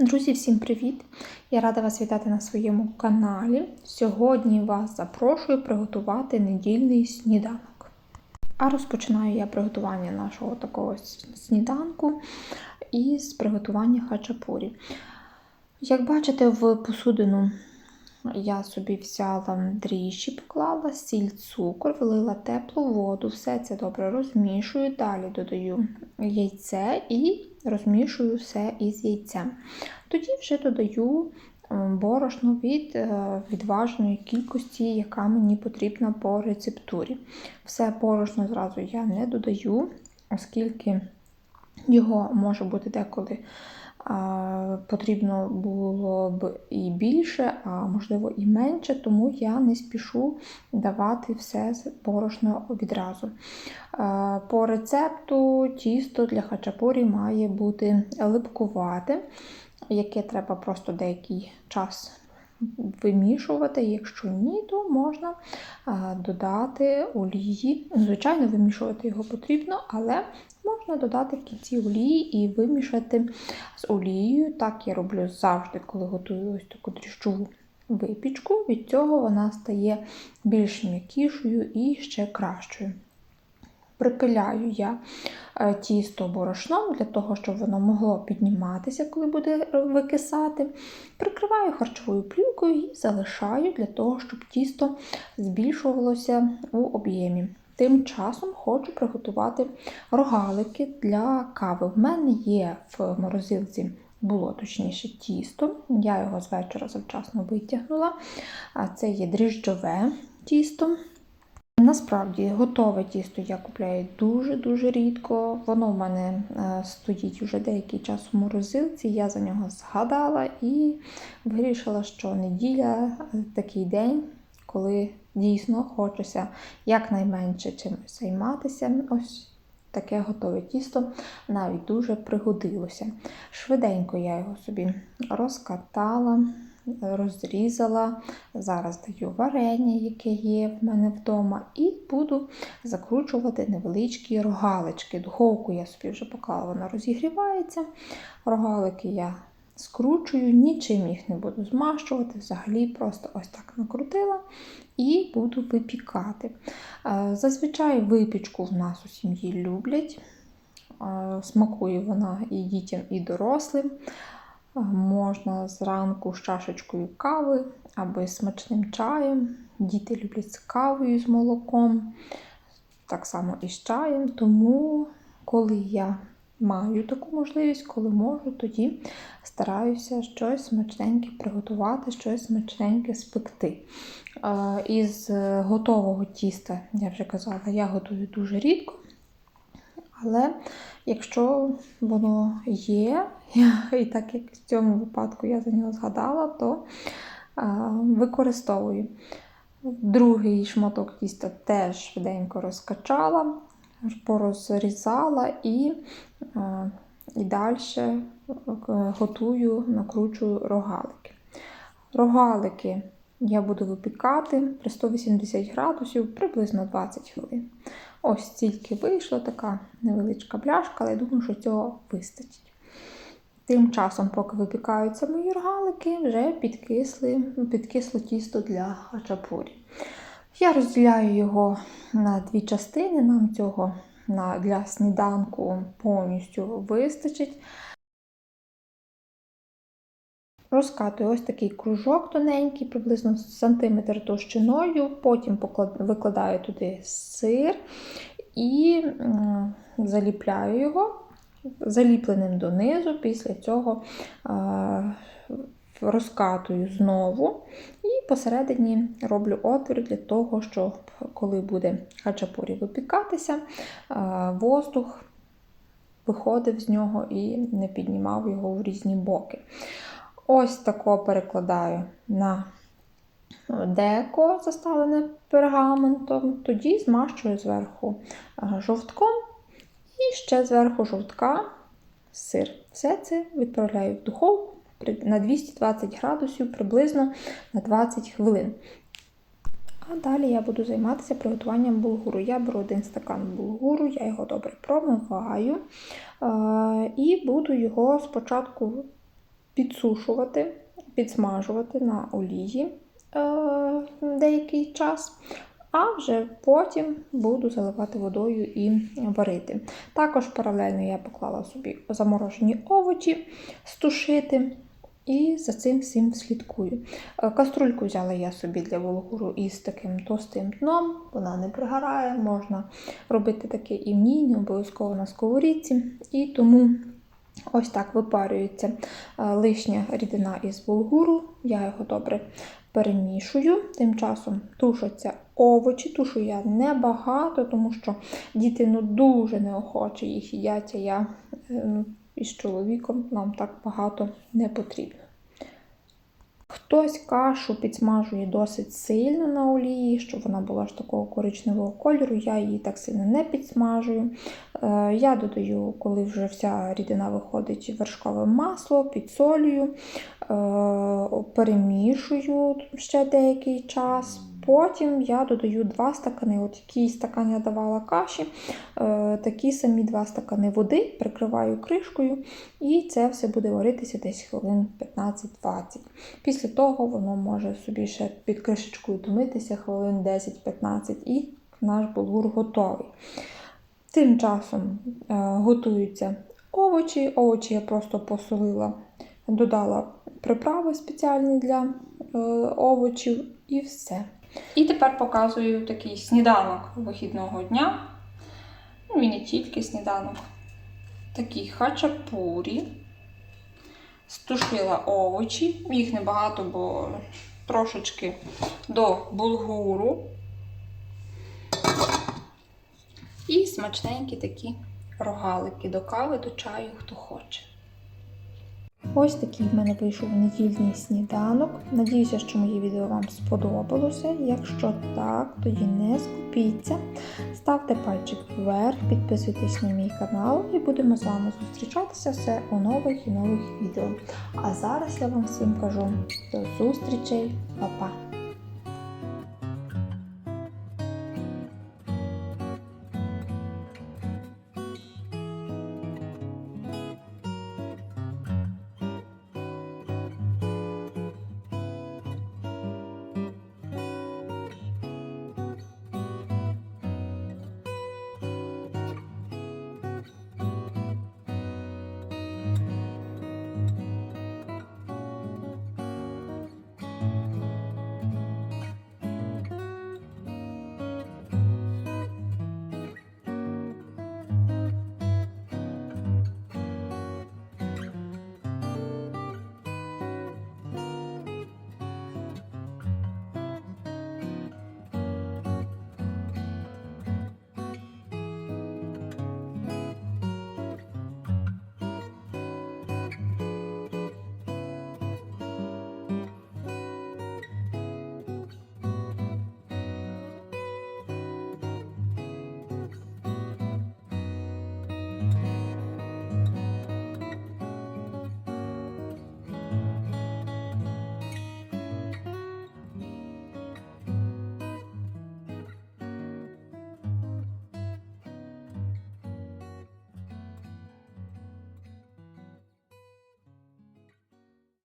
Друзі, всім привіт! Я рада вас вітати на своєму каналі. Сьогодні вас запрошую приготувати недільний сніданок. А розпочинаю я приготування нашого такого сніданку із приготування хачапурі. Як бачите, в посудину я собі взяла дріжджі, поклала сіль, цукор, влила теплу воду, все це добре розмішую. Далі додаю яйце і розмішую все із яйцем. Тоді вже додаю борошно від е, відважної кількості, яка мені потрібна по рецептурі. Все борошно зразу я не додаю, оскільки його може бути деколи потрібно було б і більше, а можливо і менше, тому я не спішу давати все борошно відразу. По рецепту тісто для хачапурі має бути липкувати, яке треба просто деякий час вимішувати. Якщо ні, то можна додати олії. Звичайно, вимішувати його потрібно, але можна додати в кінці олії і вимішати з олією. Так я роблю завжди, коли готую ось таку дріжджову випічку. Від цього вона стає більш м'якішою і ще кращою. Припиляю я е, тісто борошном для того, щоб воно могло підніматися, коли буде викисати. Прикриваю харчовою плівкою і залишаю для того, щоб тісто збільшувалося у об'ємі. Тим часом хочу приготувати рогалики для кави. В мене є в морозилці. Було точніше тісто, я його з вечора завчасно витягнула. Це є дріжджове тісто. Насправді, готове тісто я купляю дуже-дуже рідко. Воно в мене е, стоїть вже деякий час у морозилці, я за нього згадала і вирішила, що неділя е, такий день, коли дійсно хочеться якнайменше чимось займатися. Ось таке готове тісто навіть дуже пригодилося. Швиденько я його собі розкатала розрізала. Зараз даю варення, яке є в мене вдома, і буду закручувати невеличкі рогалички. Духовку я собі вже поклала, вона розігрівається. Рогалики я скручую, нічим їх не буду змащувати, взагалі просто ось так накрутила і буду випікати. Е, зазвичай випічку в нас у сім'ї люблять. Е, смакує вона і дітям, і дорослим. Можна зранку з чашечкою кави або з смачним чаєм. Діти люблять з кавою з молоком, так само і з чаєм. Тому, коли я маю таку можливість, коли можу, тоді стараюся щось смачненьке приготувати, щось смачненьке спекти. Із готового тіста, я вже казала, я готую дуже рідко. Але якщо воно є, і так як в цьому випадку я за нього згадала, то використовую. Другий шматок тіста теж швиденько розкачала, порозрізала і і далі е, готую, накручую рогалики. Рогалики я буду випікати при 180 градусів приблизно 20 хвилин. Ось тільки вийшла така невеличка пляшка, але я думаю, що цього вистачить. Тим часом, поки випікаються мої рогалики, вже підкисли, підкисло тісто для хачапурі. Я розділяю його на дві частини, нам цього для сніданку повністю вистачить. Розкатую ось такий кружок тоненький, приблизно сантиметр товщиною, потім викладаю туди сир і заліпляю його заліпленим донизу, після цього розкатую знову і посередині роблю отвір для того, щоб коли буде хачапурі випікатися, воздух виходив з нього і не піднімав його в різні боки. Ось тако перекладаю на деко, заставлене пергаментом, тоді змащую зверху жовтком і ще зверху жовтка сир. Все це відправляю в духовку на 220 градусів приблизно на 20 хвилин. А далі я буду займатися приготуванням булгуру. Я беру один стакан булгуру, я його добре промиваю і буду його спочатку підсушувати, підсмажувати на олії е, деякий час. А вже потім буду заливати водою і варити. Також паралельно я поклала собі заморожені овочі стушити. І за цим всім слідкую. Е, Каструльку взяла я собі для булгуру із таким товстим дном, вона не пригорає, можна робити таке і в ній, не обов'язково на сковорідці. І тому ось так випарюється е, лишня рідина із булгуру. Я його добре перемішую. Тим часом тушаться овочі. Тушу я небагато, тому що діти ну, дуже неохоче їх їдять, а я е, ну, із чоловіком нам так багато не потрібно. Хтось кашу підсмажує досить сильно на олії, щоб вона була ж такого коричневого кольору. Я її так сильно не підсмажую. Е, Я додаю, коли вже вся рідина виходить, вершкове масло, підсолюю, е, перемішую ще деякий час. Потім я додаю 2 стакани, от який стакан я давала каші, е, такі самі 2 стакани води, прикриваю кришкою, і це все буде варитися десь хвилин 15-20. Після того воно може собі ще під кришечкою томитися хвилин 10-15 і наш булгур готовий. Тим часом е, готуються овочі. Овочі я просто посолила, додала приправи спеціальні для е, овочів і все. І тепер показую такий сніданок вихідного дня. Ну і не тільки сніданок. Такий хачапурі. Стушила овочі, їх небагато, бо трошечки до булгуру. І смачненькі такі рогалики до кави, до чаю, хто хоче. Ось такий в мене вийшов недільний сніданок. Надіюся, що моє відео вам сподобалося. Якщо так, тоді не скупіться. Ставте пальчик вверх, підписуйтесь на мій канал і будемо з вами зустрічатися все у нових і нових відео. А зараз я вам всім кажу до зустрічей, Па-па!